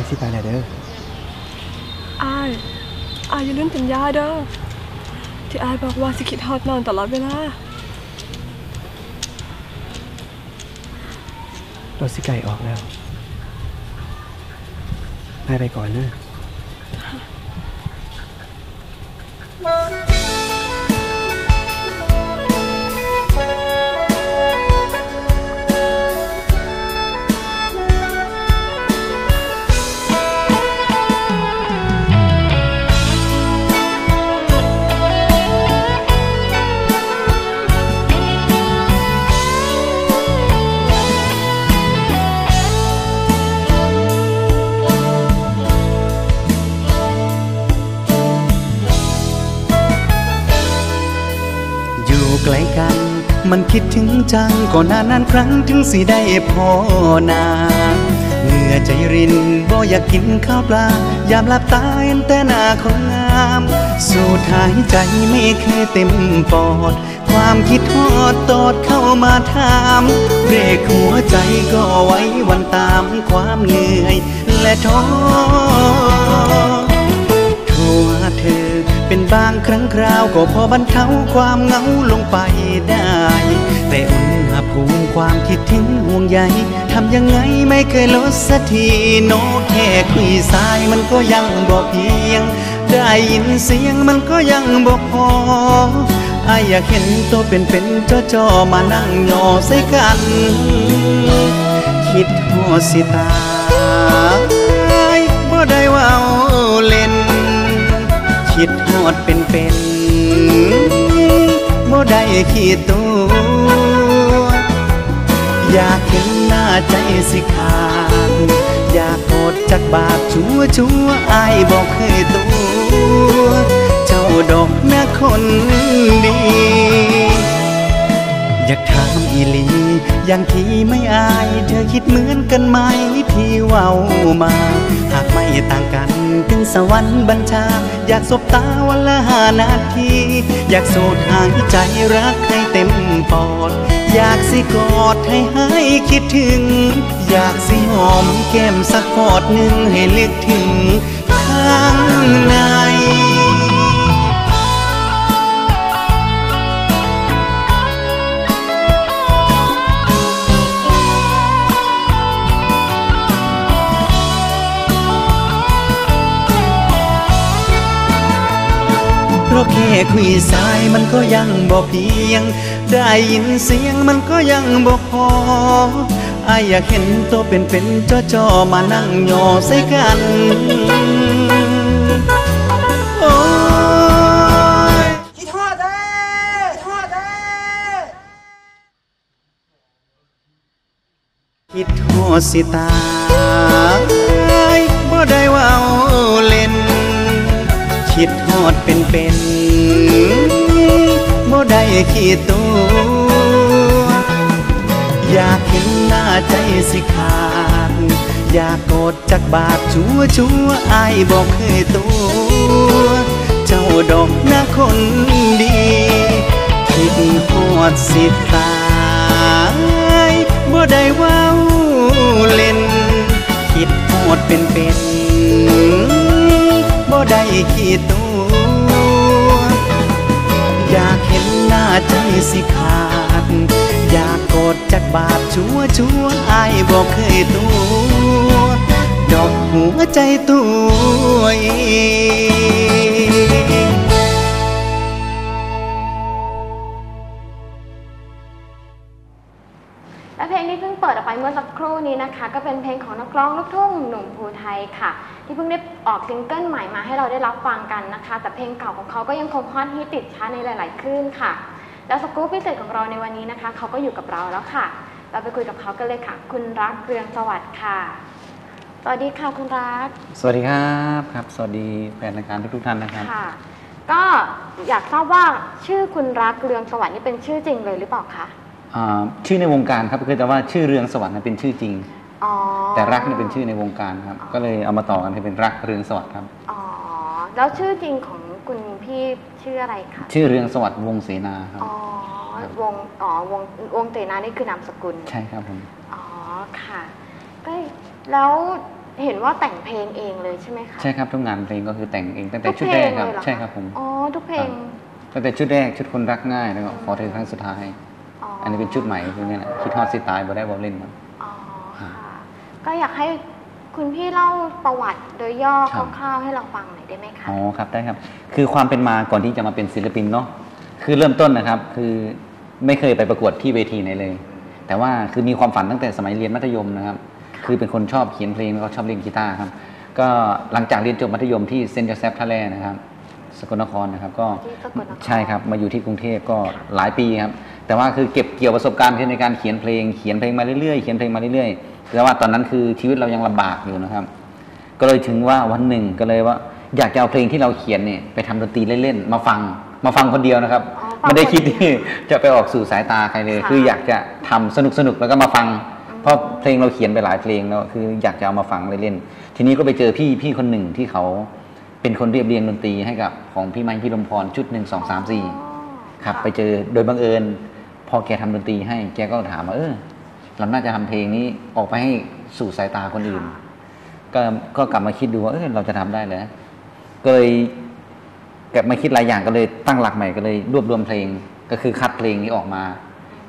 ายสิไปแหละเด้ออายอายอย่าลืมสัญญาเด้อที่อายบอกว่าสิคิดฮอดน้องตลอดเวลารถสิไก่ออกแล้วนายไปก่อนเนอ มันคิดถึงจังก่อนนานนานครั้งถึงสิได้พอนาเหงื่อใจรินบ่อยากกินข้าวปลา ยามหลับตาเห็นแต่หน้าคนงาม สูดหายใจไม่เคยเต็มปอด ความคิดทอดตอดเข้ามาถามเรกหัวใจก็ไว้วันตามความเหนื่อยและท้อโทรหาเธอ เป็นบางครั้งคราวก็พอบรรเทาความเหงาลงไปได้ แต่อุณหภูมิความคิดถึงห่วงใยทำยังไงไม่เคยลดสักทีโนแค่คุยสายมันก็ยังบอกเพียง ได้ยินเสียงมันก็ยังบอกพออยอยากเห็นตัวเป็นๆจอจอๆมานั่งยอใส่กัน คิดหอดสิตายบ่ได้ว่าเล่น คิดหอดเป็นเป็นบ่ได้ขีดตัว อยากเห็นหน้าใจสิขาดอยากกดจากบาปชัวชัวอายบอกเคยตัว เจ้าดอกแม่คนดี อยากถามอีลีอย่างที่ไม่อาย เธอคิดเหมือนกันไหมที่เว้ามา หากไม่ต่างกัน สวรรค์บัญชา อยากสบตาวันละหานาที อยากสูดหายใจรักให้เต็มปอด อยากสิกอดให้หายคิดถึง อยากสิหอมแก้มสักกอดหนึ่งให้ลึกถึงข้างใน ราะแค่คุยสายมันก็ยังบอกเพียง ได้ยินเสียงมันก็ยังบอกพอออยากเห็นตัวเป็นๆจอจอๆมานั่งยอใส่กันโอ้ยคิดทอดเด้ทอดเด้คิดหอดสิตายบ่ได้ว่าเล่นคิดหอดเป็นเป็น ได้ขีตัว อยากเห็นหน้าใจสิขาด อยากกดจากบาปชัวชัวอายบอกเคยตัว เจ้าดอกหน้าคนดี คิดหอดสิตายบ่ได้ว้าวเล่น คิดหอดเป็นเป็นบ่ได้ขีดตัว สิขาด อยากกดจากบาปชัวชัวอายบอกเคยตัวดอกหัวใจตัวเองและเพลงที่เพิ่งเปิดออกไปเมื่อสักครู่นี้นะคะ ก็เป็นเพลงของนักร้องลูกทุ่งหนุ่มภูไทยค่ะ ที่เพิ่งได้ออกซิงเกิลใหม่มาให้เราได้รับฟังกันนะคะ แต่เพลงเก่าของเขาก็ยังคงฮอตฮิตติดชาร์ตในหลาย ๆ คลื่นค่ะ แล้วสกู๊ปพิเศษของเราในวันนี้นะคะเขาก็อยู่กับเราแล้วค่ะ เราไปคุยกับเขากันเลยค่ะ คุณรักเรืองสวัสดิ์ค่ะ สวัสดีค่ะคุณรักสวัสดีครับครับ สวัสดีแฟนรายการทุกๆท่านนะครับ ค่ะ ก็อยากทราบว่าชื่อคุณรักเรืองสวัสดิ์นี่เป็นชื่อจริงเลยหรือเปล่าคะอ่าชื่อในวงการครับคือแต่ว่าชื่อเรืองสวัสดิ์นั้นเป็นชื่อจริง อ๋อ แต่รักเนี่ยเป็นชื่อในวงการครับ ก็เลยเอามาต่อกันให้เป็นรักเรืองสวัสดิ์ครับ อ๋อ แล้วชื่อจริงของ คุณพี่ชื่ออะไรคะชื่อเรืองสวัสดิ์วงศ์เสนาครับ อ๋อวงอ๋อวงวงเตนานี่คือนามสกุล ใช่ครับผม อ๋อค่ะก็แล้วเห็นว่าแต่งเพลงเองเลยใช่ไหมคะใช่ครับทุกงานเพลงก็คือแต่งเองตั้งแต่ทุกชุดเพลแรงกครับเลยเหรอคะใช่ครับผม อ๋อทุกเพลง ตั้งแต่ชุดแรกชุดคนรักง่ายแล้วก็ขอเธอครั้งสุดท้าย อ๋ออัอันนี้เป็นชุดใหม่คือเนี่ยแหละคิดฮอดสิตายบ่ได้บ่เล่นมันอ๋อค่ะ ก็อยากให้ คุณพี่เล่าประวัติโดยย่อครับคร่าวๆให้เราฟังหน่อยได้ไหมคะ อ๋อครับได้ครับ คือความเป็นมาก่อนที่จะมาเป็นศิลปินเนาะคือเริ่มต้นนะครับ คือไม่เคยไปประกวดที่เวทีไหนเลย แต่ว่าคือมีความฝันตั้งแต่สมัยเรียนมัธยมนะครับ คือเป็นคนชอบเขียนเพลงแล้วก็ชอบเล่นกีตาร์ครับ ก็หลังจากเรียนจบมัธยมที่เซนต์โจเซฟท่าแร่นะครับ สกลนครนะครับก็ที่สกลนคร ใช่ครับมาอยู่ที่กรุงเทพก็หลายปีครับแต่ว่าคือเก็บเกี่ยวประสบการณ์ในการเขียนเพลง เขียนเพลงมาเรื่อยๆเขียนเพลงมาเรื่อยๆ แต่ว่าตอนนั้นคือชีวิตเรายังลำบากอยู่นะครับ ก็เลยถึงว่าวันหนึ่งก็เลยว่า อยากจะเอาเพลงที่เราเขียนเนี่ยไปทำดนตรีเล่นๆมาฟังมาฟังคนเดียวนะครับอ๋อฟังไม่ได้คิดคนเดียวที่จะไปออกสู่สายตาใครเลยค่ะคืออยากจะทำสนุกๆแล้วก็มาฟัง เพราะเพลงเราเขียนไปหลายเพลงแล้วคืออยากจะเอามาฟังเล่นๆทีนี้ก็ไปเจอพี่พี่คนหนึ่งที่เขาเป็นคนเรียบเรียงดนตรีให้กับของพี่ไม้พี่ลมพรชุดหนึ่งสองสามสี่ครับไปเจอโดยบังเอิญพอแกทำดนตรีให้แกก็ถามว่าเออ เราน่าจะทำเพลงนี้ออกไปให้สู่สายตาคนอื่น ก็ก็กลับมาคิดดูว่าเออเราจะทำได้เลยก็เลยกลับมาคิดหลายอย่างก็เลยตั้งหลักใหม่ก็เลยรวบรวมเพลงก็คือคัดเพลงนี้ออกมา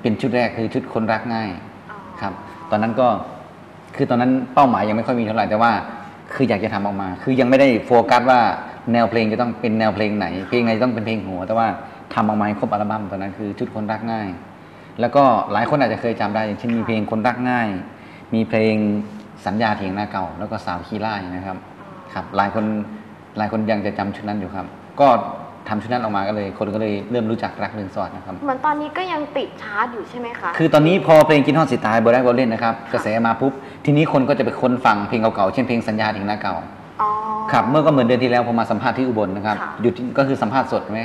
เป็นชุดแรกคือชุดคนรักง่ายอ๋อครับ ตอนนั้นก็คือตอนนั้นเป้าหมายยังไม่ค่อยมีเท่าไหร่แต่ว่า คืออยากจะทำออกมา คือยังไม่ได้โฟกัสว่าแนวเพลงจะต้องเป็นแนวเพลงไหน เพลงไหนจะต้องเป็นเพลงหัว แต่ว่าทำออกมาให้ครบอัลบั้มตอนนั้นคือชุดคนรักง่าย แล้วก็หลายคนอาจจะเคยจำได้อย่างเช่นมีเพลงคนรักง่าย มีเพลงสัญญาเถียงหน้าเก่า แล้วก็สาวขี้ไล่นะครับครับหลายคนหลายคนยังจะจำชุดนั้นอยู่ครับ ก็ทำชุดนั้นออกมาก็เลย คนก็เลยเริ่มรู้จักรักเรืองสอดนะครับเหมือนตอนนี้ก็ยังติดชาร์ตอยู่ใช่ไหมคะ คือตอนนี้พอเพลงกินทอดสิตายบอได้บอเล่นนะครับกระแสมาปุ๊บทีนี้คนก็จะไปค้นฟังเพลงเก่าๆเช่นเพลงสัญญาถึงหน้าเก่าอ๋อครับเมื่อก็เหมือนเดือนที่แล้วผมมาสัมภาษณ์ที่อุบลนะครับค่ะอยู่ที่ก็คือสัมภาษณ์สดใช่ไหม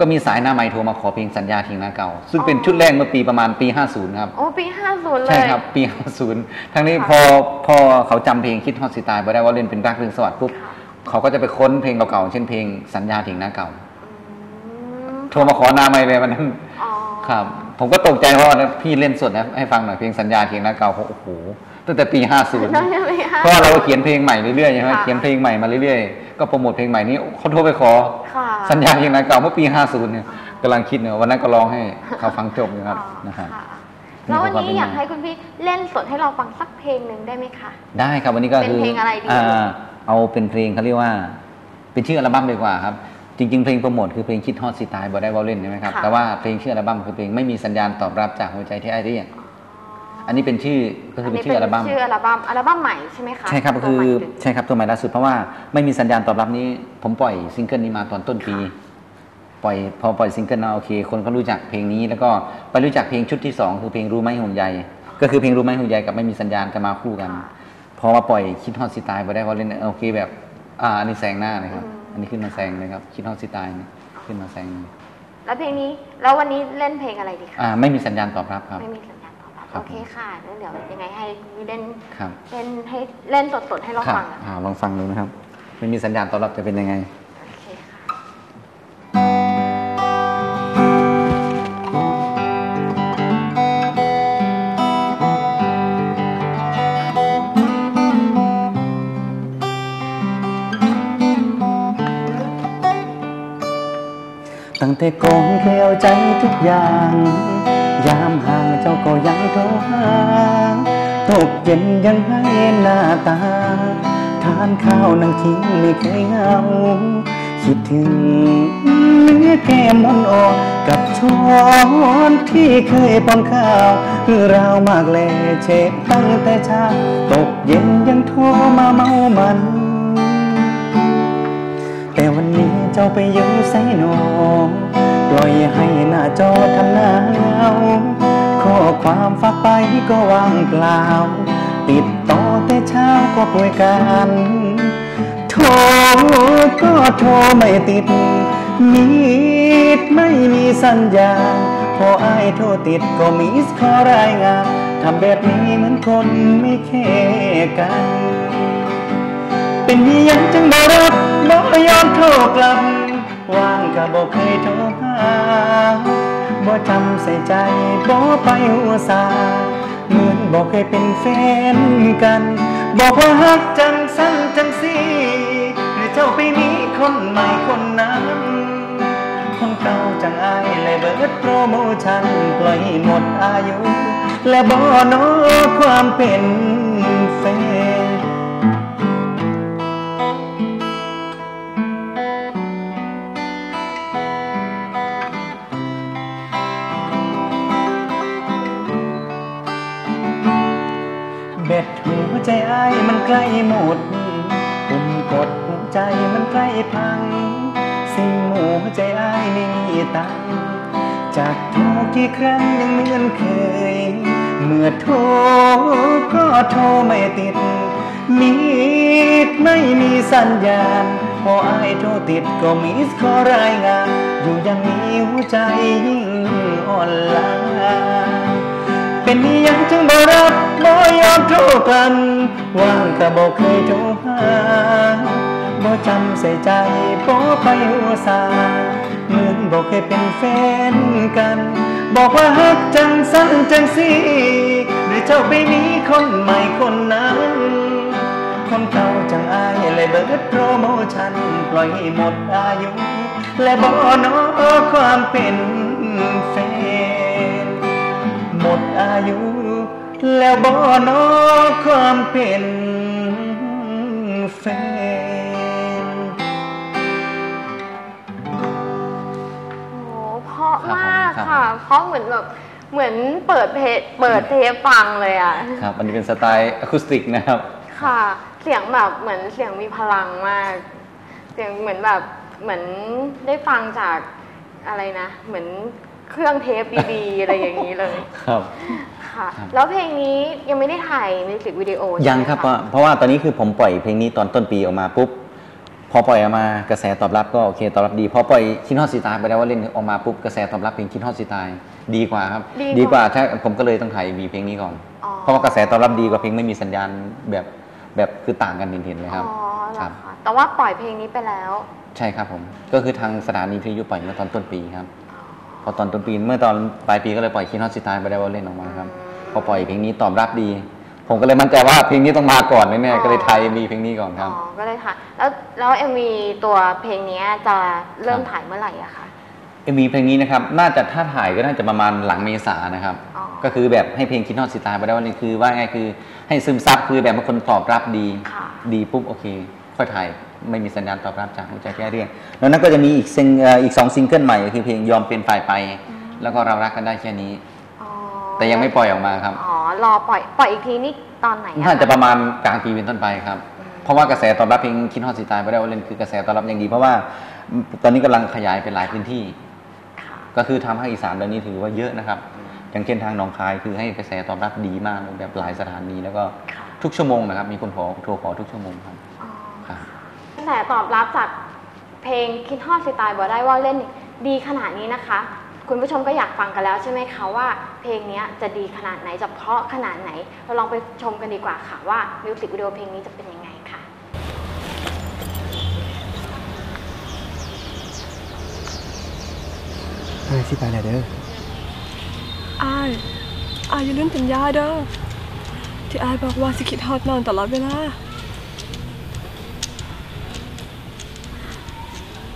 ก็มีสายหน้าไมค์โทรมาขอเพลงสัญญาถึงหน้าเก่า ซึ่งเป็นชุดแรกเมื่อปีประมาณปี 50 ครับ โอ้ปีห้าศูนย์เลยใช่ครับปี 50 ทั้งนี้ค่ะพอพอเขาจำเพลงคิดทอดสิตายบอได้ว่าเล่นเป็นรักเรืองสวัสดิ์ปุ๊บค่ะเขาก็จะไปค้นเพลงเก่าๆเช่นเพลงสัญญาถึงหน้าเก่าอืมโทรมาขอหน้าไมค์เลยวันนั้นอ๋อครับผมก็ตกใจเพราะว่าพี่เล่นสดนะให้ฟังหน่อยเพลงสัญญาเทียงหน้าเก่าเขาโอ้โหตั้งแต่ปี 50นั่นใช่ไหมคะเพราะว่าเราก็เขียนเพลงใหม่เรื่อยๆใช่ไหมค่ะเขียนเพลงใหม่มาเรื่อยๆ ก็โปรโมทเพลงใหม่นี้เขาโทรไปขอ ค่ะ สัญญาเทียงหน้าเก่าเมื่อปี50เนี่ยกำลังคิดเนี่ยวันนั้นก็ร้องให้เขาฟังจบอยู่ครับอ๋อนะครับ ค่ะแล้ววันนี้นี่คือความเป็นอยากมาให้คุณพี่เล่นสดให้เราฟังสักเพลงหนึ่งได้ไหมคะ ได้ครับวันนี้ก็เป็นคือเพลงอะไรดีาเอาเป็นเพลงเขาเรียกว่า เป็นชื่ออัลบั้มดีกว่าครับ จริง ๆ เพลงโปรโมทคือเพลงคิดฮอดสิตายบ่ได้เวาเล่นใช่ไหมครับค่ะ แต่ว่าเพลงชื่ออัลบั้มคือเพลงไม่มีสัญญาณตอบรับจากหัวใจที่ไอเรียกอั นนี้เป็นชื่อก็คือเป็นชื่ออัลบั้มชื่ออัลบั้มอัลบั้มใหม่ใช่ไหมคะใช่ครับก็ตัวคือใหม่เลยใช่ครับตัวใหม่ล่าสุดเพราะว่าไม่มีสัญญาณตอบรับนี้ ผมปล่อยซิงเกิลนี้มาตอนต้นปีปล่อยพอปล่อยซิงเกิลมาโอเค คนเขารู้จักเพลงนี้ แล้วก็ไปรู้จักเพลงชุดที่สองคือเพลงรู้ไหมห่วงใยก็คือเพลงรู้ไหมห่วงใยกับไม่มีสัญญาณจะมาคู่กันพอมาปล่อยคิดฮอดสิตายไปได้พอเล่นโอเคแบบอ่าอันนี้แซงหน้าเลยครับ อันนี้ขึ้นมาแซงเลยครับคิดฮอดสิตายเนี่ยขึ้นมาแซงเลยแล้วเพลงนี้แล้ววันนี้เล่นเพลงอะไรดีคะอ่าไม่มีสัญญาณตอบรับครับไม่มีสัญญาณตอบรับ ครับโอเคค่ะแล้วเดี๋ยวยังไงให้เล่นครับเล่นให้เล่นสดๆให้เราครับฟังอะอ่าลองฟังดูนะครับ ไม่มีสัญญาณตอบรับจะเป็นยังไง โอเคค่ะ ตั้งแต่ก่อนเคยเอาใจทุกอย่างยามห่าง เจ้าก็ยังโทรหาตกเย็นยังให้หน้าตา ทานข้าวนั่งทิ้งไม่เคยเหงา คิดถึงเนื้อแก้มมนออกับช้อนที่เคยป้อนข้าวคือรามากแลเช็ดตั้งแต่เช้าตกเย็นยังโทรมาเมามันแต่วันนี้เจ้าไปอยู่ไสหนอปล่อยให้หน้าจอทำหน้าเงา ความฝากไปก็ว่างเปล่า ติดต่อแต่เช้าก็ป่วยกันโทรก็โทรไม่ติด มีดไม่มีสัญญา พอไอโทรติดก็มีสขอรายงานทำแบบนี้เหมือนคนไม่แค่กัน เป็นอิยังจังบ่รับบ่ยอมโทรกลับ ว่างก็บ่เคยโทรหา บ่จำใส่ใจบ่ไปหัวสาเหมือนบ่เคยเป็นแฟนกัน บอกว่าฮักจังสั้นจังสีหรือเจ้าไปมีคนใหม่คนนั้นคนเก่าจังอายเลยเบิดโปรโมชั่นปล่อยหมดอายุ และบ่อนอความเป็นายมันใกล้หมดปุ่มกดหัวใจมันใกล้พัง สิ่งหัวใจอ้ายไม่มีตังจากโทรกี่ครั้งยังเหมือนเคย เมื่อโทรก็โทรไม่ติด มีดไม่มีสัญญาณ พออ้ายโทรติดก็มีสขอรายงาน อยู่อยังมีหัวใจยิ่งอ่อนล้า เป็นยังจึงบ่รับบ่ยอมโทรกันว่างก็บ่เคยโทรหาบ่จำใส่ใจบ่ไปหัวสาเหมือนบ่เคยเป็นแฟนกัน บอกว่าฮักจังสั้นจังสีหรือเจ้าไปมีคนใหม่คนนั้น คนเก่าจังอายเลยเบิดโปรโมชั่นปล่อยหมดอายุ และบ่นอความเป็นแฟน หมดอายุ แล้วบ่นอความเป็นแฟน โอ้เพราะมากครับผมค่ะ เพราะเหมือนแบบเหมือนเปิดเพจเปิดเทปฟังเลยอะ ครับ อันนี้เป็นสไตล์อะคูสติกนะครับ ค่ะ เสียงแบบเหมือนเสียงมีพลังมาก เสียงเหมือนแบบเหมือนได้ฟังจากอะไรนะ เหมือน เครื่องเทปดีๆ อะไรอย่างนี้เลยครับ ค่ะครับแล้วเพลงนี้ยังไม่ได้ถ่ายมิวสิกวิดีโอใช่ไหมยังครับ เพราะะเพราะว่าตอนนี้คือผมปล่อยเพลงนี้ตอนต้นปีออกมาปุ๊บ พอปล่อยออกมากระแสตอบรับก็โอเคตอบรับดี พอปล่อยคินฮอดสีตายไปแล้วว่าเล่นออกมาปุ๊บกระแสตอบรับเพลงคินฮอดสีตายดีกว่าครับ ดีกว่ากว่าถ้าผมก็เลยต้องถ่ายมีเพลงนี้ก่อนอ๋อเพราะว่ากระแสตอบรับดีกว่าเพลงไม่มีสัญญาณแบบแบบคือต่างกันเห็นๆเลยครับอ๋อเหรคอรับคะแต่ว่าปล่อยเพลงนี้ไปแล้ว ใช่ครับผม ก็คือทางสถานีวิทยุปล่อยเมื่อตอนต้นปีครับ พอตอนต้นปีเมื่อตอนปลายปีก็เลยปล่อยคินฮอตสิตายไปได้ว่าเล่นออกมาครับพอปล่อยเพลงนี้ตอบรับดี ผมก็เลยมั่นใจว่าเพลงนี้ต้องมาก่อนแน่อ๋อๆก็เลยไทยมีเพลงนี้ก่อนคอ๋รัอบ ก็เลยถ่ายแล้วแล้วเอ็มวีตัวเพลงนี้จะเริ่มถ่ายเมื่อไหร่อะคะเอ็มวีเพลงนี้นะครับ น่าจะถ้าถ่ายก็น่าจะประมาณหลังเมษานะครับ อ๋อ ก็คือแบบให้เพลงคิดฮอตสิตายไปได้ว่านี่คือว่าไงคือให้ซึมซับคือแบบบางคนตอบรับดี ค่ะ ดีปุ๊บโอเค ค่อยถ่าย ไม่มีสัญญาณตอบรับจากหัวใจแค่เรื่องแล้วนั้นก็จะมีอีกซิงเอ่ออีกสองซิงเกิลใหม่ก็คือเพลงยอมเป็นฝ่ายไป แล้วก็เรารักกันได้แค่นี้อ๋อแต่ยังไม่ปล่อยออกมาครับอ๋อรอปล่อยปล่อยอีกทีนี่ตอนไหนอน่าจะประมาณกลางปีเป็นต้นไปครับ เพราะว่ากระแสตอบรับเพลงคิดฮอดสิตายไปได้ว่าเล่นคือกระแสตอบรับอย่างดี เพราะว่าตอนนี้กำลังขยายเป็นหลายพื้นที่ค่ะก็คือทางภาคอีสานตอนนี้ถือว่าเยอะนะครับอย่างเช่นทางหนองคายคือให้กระแสตอบรับดีมากแบบหลายสถานีแล้วก็ค่ะทุกชั่วโมงนะครับ มีคนขอโทรขอทุกชั่วโมงครับอ๋อครับ แต่ตอบรับจากเพลงคิดฮอดสิตายบ่ได้ว่าเล่นดีขนาดนี้นะคะ คุณผู้ชมก็อยากฟังกันแล้วใช่ไหมคะว่า เพลงนี้จะดีขนาดไหนจะเพราะขนาดไหน เราลองไปชมกันดีกว่าค่ะว่ามิวสิกวิดีโอเพลงนี้จะเป็นยังไงค่ะอายสิไปแล้วเด้ออายอายอย่าลืมสัญญาเด้อที่อายบอกว่าสิคิดฮอดนอนตลอดเวลา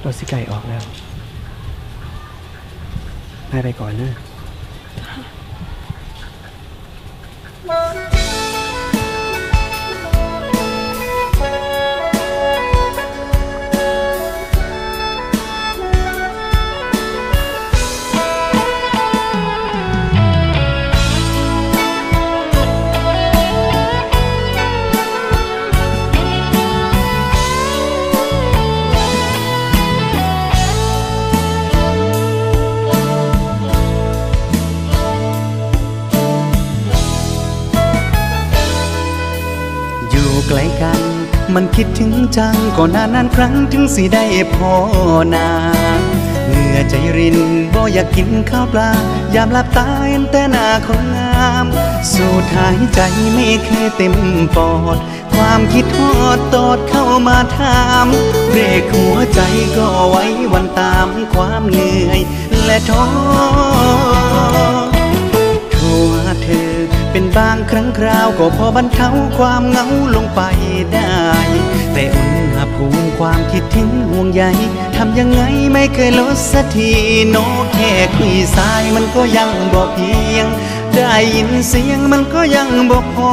รถสิไก่ออกแล้วอายไปก่อนเนอะ มันคิดถึงจังก่อนนานนานครั้งถึงสิได้พอนาเหงื่อใจรินบ่อยากกินข้าวปลา ยามหลับตาเห็นแต่หน้าคนงาม สูดหายใจไม่เคยเต็มปอด ความคิดทอดตอดเข้ามาถามเบรกหัวใจก็ไว้วันตามความเหนื่อย และท้อโทรหาเธอ เป็นบางครั้งคราวก็พอบรรเทาความเหงาลงไปได้ แต่อุณหภูมิความคิดถึงห่วงใยทำยังไงไม่เคยลดสักทีโนแค่คุยสายมันก็ยังบอกเพียง ได้ยินเสียงมันก็ยังบอกพอ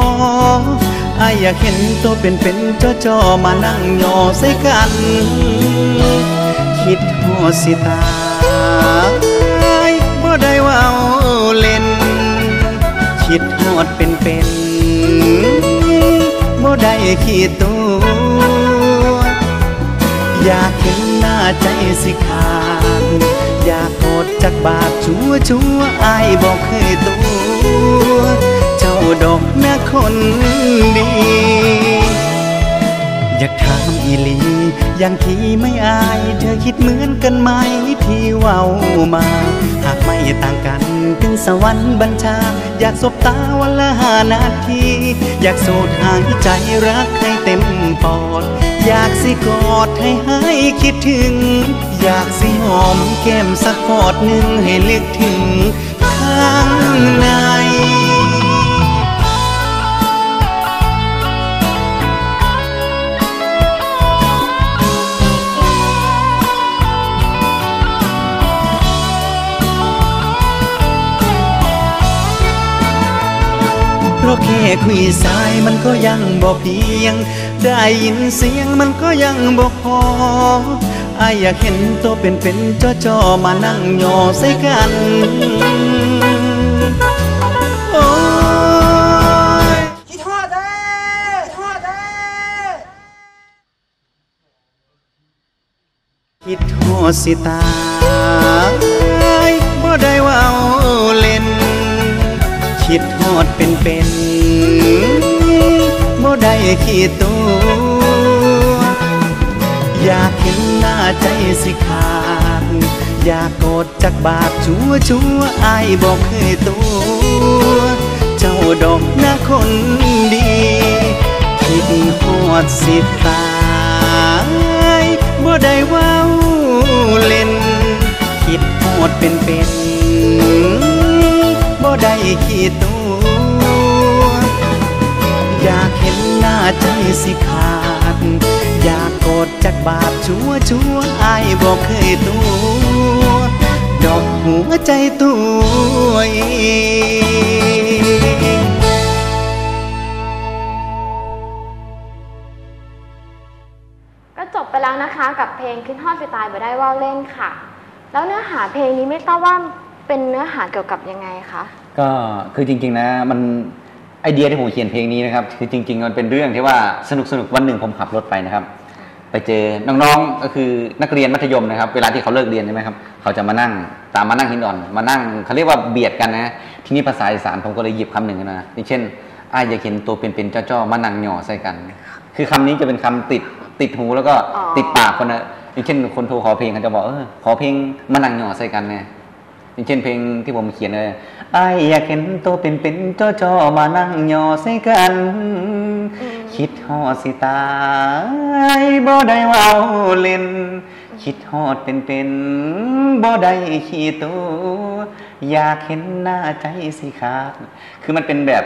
อยอยากเห็นตัวเป็นๆจอจอๆมานั่งยอใส่กัน คิดหัวสิตายบ่ได้ว่าเล่น คิดฮอดเป็นเป็นบ่ได้ขี้ตัว อยากเห็นหน้าใจสิขาดอยากกอดจากบาดชัวชัวอายบอกเคยตัว เจ้าดอกแม่คนดี อยากถามอีลี อย่างที่ไม่อาย เธอคิดเหมือนกันไหมที่เว้ามา หากไม่ต่างกันถึงสวรรค์บัญชา อยากสบ ละห้านาที อยากสูดหายใจรักให้เต็มปอด อยากสิกอดให้หายคิดถึง อยากสิหอมแก้มสักกอดหนึ่งให้ลึกถึงข้างใน แค่คุยสายมันก็ยังบอกเพียง ได้ยินเสียงมันก็ยังบอกพออายอยากเห็นตัวเป็นๆจอจอๆมานั่งหยอใส่กันโอ้ยคิดฮอดแท้คิดฮอดแท้คิดฮอดสิตายบ่ได้ว่าเล่น คิดฮอดเป็นเป็น ได้ขี้ตัว อยากเห็นหน้าใจสิขาด อยากกดจากบาดชัวชัวอายบอกเคยตัว เจ้าดอกหน้าคนดี คิดฮอดสิตายบ่ได้ว้าเล่น ชัวชัวอายบอกเคยตัวดอกหัวใจตัวเองก็จบไปแล้วนะคะกับเพลงขึ้นฮอดสไตล์บ่ได้ว่าเล่นค่ะ แล้วเนื้อหาเพลงนี้ไม่ทราบว่าเป็นเนื้อหาเกี่ยวกับยังไงคะก็คือจริงๆนะมันไอเดียที่ผมเขียนเพลงนี้นะครับคือจริง ๆ มันเป็นเรื่องที่ว่าสนุกสนุกๆวันหนึ่งผมขับรถไปนะครับ ไปเจอน้องๆก็คือนักเรียนมัธยมนะครับ เวลาที่เขาเลิกเรียนใช่ไหมครับเขาจะมานั่งตามมานั่งหินอ่อน มานั่งเขาเรียกว่าเบียดกันนะทีนี้ภาษาอีสานผมก็เลยหยิบคำหนึ่งขึ้นมาอย่างเช่นอ้ายอยากเห็นตัวเป็นๆจ้อๆมานั่งหย่อใส่กัน คือคำนี้จะเป็นคำติดติดหูแล้วก็อ๋อติดปากคนนะอย่างเช่นคนโทรขอเพลงเขาจะบอกเออขอเพลงมานั่งหย่อใส่กันเนี่ยอย่างเช่นเพลงที่ผมเขียนเลยไอายอยากเห็นตัวเป็นเป็นๆจ้อจอๆมานั่งยอใส่กัน คิดฮอดสิตายบ่ได้เว้าเล่น คิดฮอดเป็นเป็นๆบ่ได้ขี้ตัวอยากเห็นหน้าใจสิขาดคือมันเป็นแบบ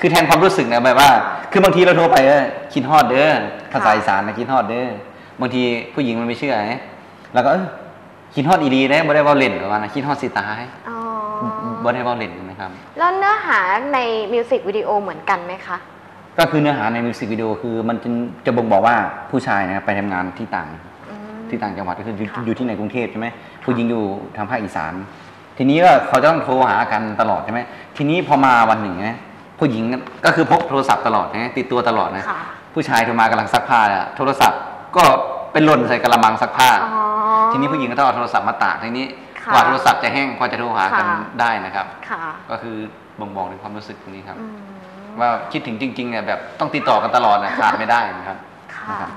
คือแทนความรู้สึกนะแบบว่า คือบางทีเราโทรไปเออคิดฮอดเด้อภาษาอีสานนะคิดฮอดเด้อบางทีผู้หญิงมันไม่เชื่อไงแล้วก็เออคิดฮอดอีดีได้บ่ได้เว้าเล่นประมาณนั้นคิดฮอดสิตายอ๋อบ่ได้เว้าเล่นนะครับ แล้วเนื้อหาในมิวสิกวิดีโอเหมือนกันไหมคะ ก็คือเนื้อหาในมิวสิกวิดีโอคือมันจะจะบ่งบอกว่าผู้ชายนะครับไปทำงานที่ต่างอืมที่ต่างจังหวัดก็คืออยู่ค่ะอยู่ที่ในกรุงเทพใช่ไหมผู้หญิงอยู่ทางภาคอีสาน ทีนี้ก็เขาจะต้องโทรหากันตลอดใช่ไหมทีนี้พอมาวันหนึ่งนะผู้หญิงก็คือพกโทรศัพท์ตลอดนะติดตัวตลอดนะค่ะผู้ชายโทรมากำลังซักผ้าอะโทรศัพท์ก็เป็นหล่นใส่กระมังซักผ้าอ๋อทีนี้ผู้หญิงก็ต้องเอาโทรศัพท์มาตากทีนี้ค่ะกว่าโทรศัพท์จะแห้งพอจะโทรหากันค่ะได้นะครับค่ะก็คือบ่งบอกถึงความรู้สึกตรงนี้ครับอืม ว่าคิดถึงจริงๆเนี่ยแบบต้องติดต่อกันตลอดนะขาดไม่ได้นะครับค่ะนะครับ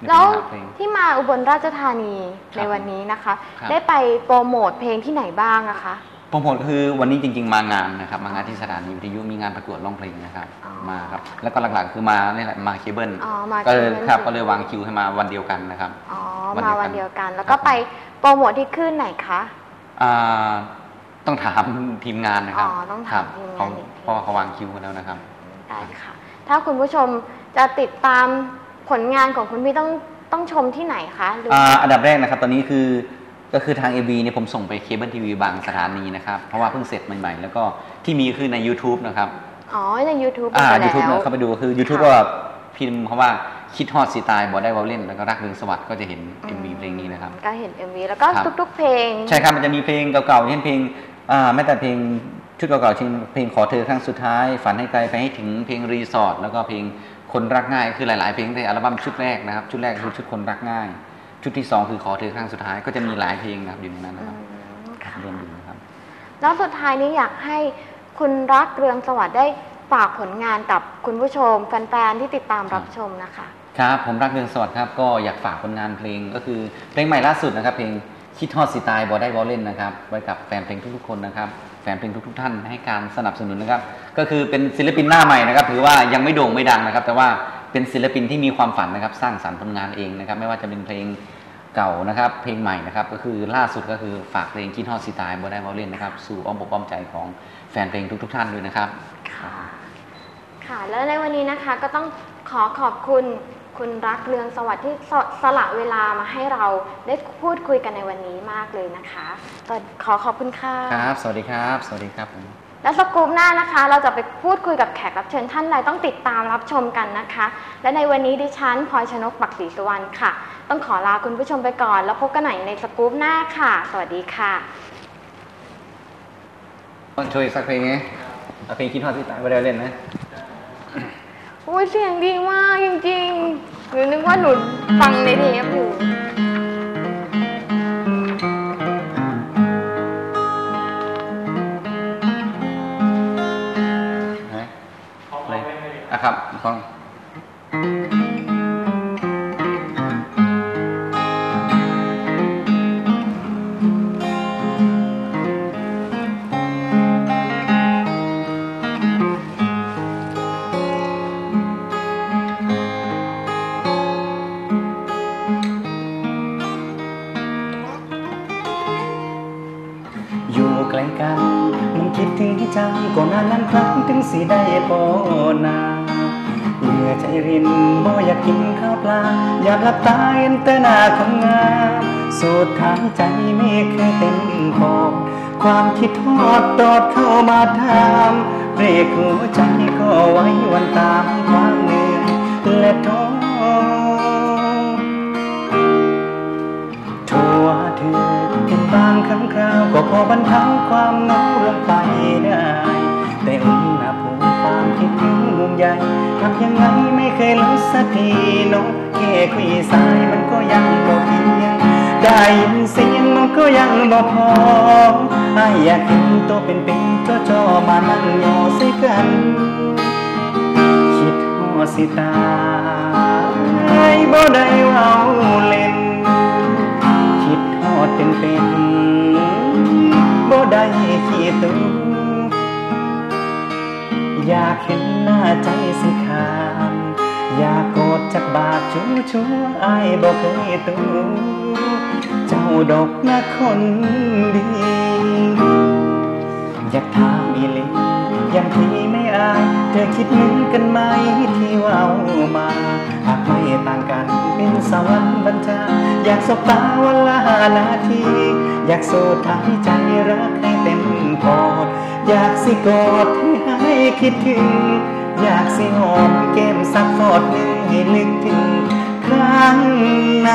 นี่แล้วเป็นเพลงที่มาอุบลราชธานีครับในวันนี้นะคะ ครับ ได้ไปโปรโมทเพลงที่ไหนบ้างอะคะโปรโมทก็คือวันนี้จริง ๆ มางานนะครับ มางานที่สถานีวิทยุมีงานประกวดร้องเพลงนะครับ อ๋อมาครับ แล้วก็หลักๆคือมาเนี่ยแหละมาเคเบิลอ๋อมาก็เลยเคเบิลครับก็เลยวางคิวให้มาวันเดียวกันนะครับ อ๋อวันมาเดียวกันวันเดียวกันแล้วครัก็บไปโปรโมทที่คลื่นไหนคะ อ่าต้องถามทีมงานนะครับอ๋อต้องถามครับทีมงานเขาอีกที เพราะว่าเขาวางคิวกันแล้วนะครับ ได้ค่ะ ถ้าคุณผู้ชมจะติดตามผลงานของคุณพี่ต้องต้องชมที่ไหนคะหรืออ่าอันดับแรกนะครับตอนนี้คือก็คือทาง AB เนี่ยผมส่งไปเคเบิลทีวีบางสถานีนะครับเพราะว่าเพิ่งเสร็จใหม่ๆ แล้วก็ที่มีคือใน YouTube นะครับอ๋อใน YouTube อ่าไป YouTube แล้วเนี่ยเข้าไปดูคือ YouTube ค่ะก็พิมพ์คำว่าคิดฮอดสีตายบอได้เวาเล่นแล้วก็รักเรืองสวัสดิ์ก็จะเห็น MV เพลงนี้นะครับก็เห็น MV แล้วก็ครับทุก ๆ เพลง ใช่ครับมันจะมีเพลงเก่าๆเช่นเพลงอ่าแม้แต่เพลง ชุดเก่าๆเช่นเพลงขอเธอครั้งสุดท้าย ฝันให้ไกลไปให้ถึงเพลงรีสอร์ทแล้วก็เพลงคนรักง่ายคือหลายๆเพลงในอัลบั้มชุดแรกนะครับ ชุดแรกคือชุดคนรักง่าย ชุดที่สองคือขอเธอครั้งสุดท้ายก็จะมีหลายเพลงนะครับอยู่ในนั้นนะครับอืมค่ะรวมอยู่นะครับ แล้วสุดท้ายนี้อยากให้คุณรักเรืองสวัสดิ์ได้ฝากผลงานกับคุณผู้ชม แฟนๆที่ติดตามรับชมนะคะ ครับผมรักเรืองสวัสดิ์ครับก็อยากฝากผลงานเพลงก็คือเพลงใหม่ล่าสุดนะครับ เพลงคิดทอดสีตายบอได้บอเล่นนะครับไว้กับแฟนเพลงทุกๆคนนะครับแฟนเพลงทุกๆท่านให้การสนับสนุนนะครับ ก็คือเป็นศิลปินหน้าใหม่นะครับ ถือว่ายังไม่โด่งไม่ดังนะครับ แต่ว่าเป็นศิลปินที่มีความฝันนะครับ สร้างสรรค์ผลงานเองนะครับ ไม่ว่าจะเป็นเพลงเก่านะครับ เพลงใหม่นะครับ ก็คือล่าสุดก็คือฝากเพลงคิดทอดสีตายบอได้บอเล่นนะครับ สู่อ้อมอกอ้อมใจของแฟนเพลงทุก ๆ ท่านด้วยนะครับ ค่ะ ค่ะ แล้วในวันนี้นะคะก็ต้องขอขอบคุณ คุณรักเรืองสวัสดิ์ที่สสละเวลามาให้เราได้พูดคุยกันในวันนี้มากเลยนะคะก็ขอขอบคุณค่ะครับ สวัสดีครับ สวัสดีครับผมแล้วสกูปหน้านะคะ เราจะไปพูดคุยกับแขกรับเชิญท่านใดต้องติดตามรับชมกันนะคะ และในวันนี้ดิฉันพลอยชนกปักศรีสุวรรณค่ะ ต้องขอลาคุณผู้ชมไปก่อน แล้วพบกันใหม่ในสกูปหน้าค่ะ สวัสดีค่ะช่วยสักเพลงไงเอาเพลงคิดทอดสีตายบอได้เล่นนะ อุ้ยเสียงดีมากจริงๆ หนูนึกว่าหนูฟังในเทปอยู่ฮะอะไรอะครับฟังอยู่ ปลา อยากหลับตาเห็นแต่หน้าคนงามสูดทางใจไม่เคยเต็มพอดความคิดทอดตอดเข้ามาถามเรียกหัวใจก็ไว้วันตามความเหนื่อยและท้อโทรหาเธอเป็นบางครั้งคราว ก็พอบรรเทาความเหงาลงไปได้ แต่อุณหภูมิความคิดถึง งใยทำยังไงไม่เคยลดสักทีน้องแค่คุยสายมันก็ยังบ่เพียงได้ยินเสียงมันก็ยังบ่พอไอ้อยากเห็นตัวเป็นๆจอจอมานั่งยอใส่กันคิดฮอดสิตายบ่ได้เว้าเล่น คิดฮอดเป็นเป็นบ่ได้ขี้ตูอยากเห็น ใจสิขามอยากกอดจากบาดชูชูไอ้ายบ่เคยตูเจ้าดอกนะคนดี อยากถามอีลีอย่างที่ไม่อาย เธอคิดเหมือนกันไหมที่เว่ามาหากไม่ต่างกันเป็นสวรรค์บัญชาอยากสบตาวันละหานาที อยากสูดหายใจรักให้เต็มปอด อยากสิกอดให้คิดถึง อยากสิหอมแก้มสักฟอดหนึ่งให้ลึกถึงข้างใน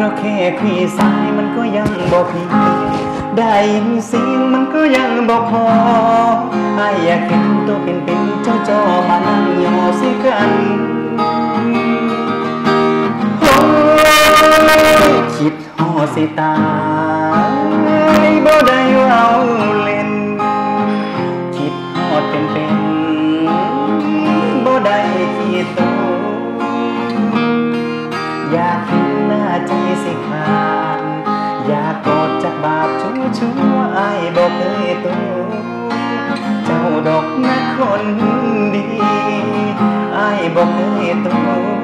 ราะแค่คุยสายมันก็ยังบ่เพียงได้ยินเสียงมันก็ยังบ่พอไอ้อยากเห็นตัวเป็น จ้าจอมานั่งยอสิกันโอ้ยคิดหอสิตายบ่ได้เว้าเลย ดอกนะคนดีไอ้บอกให้ตัว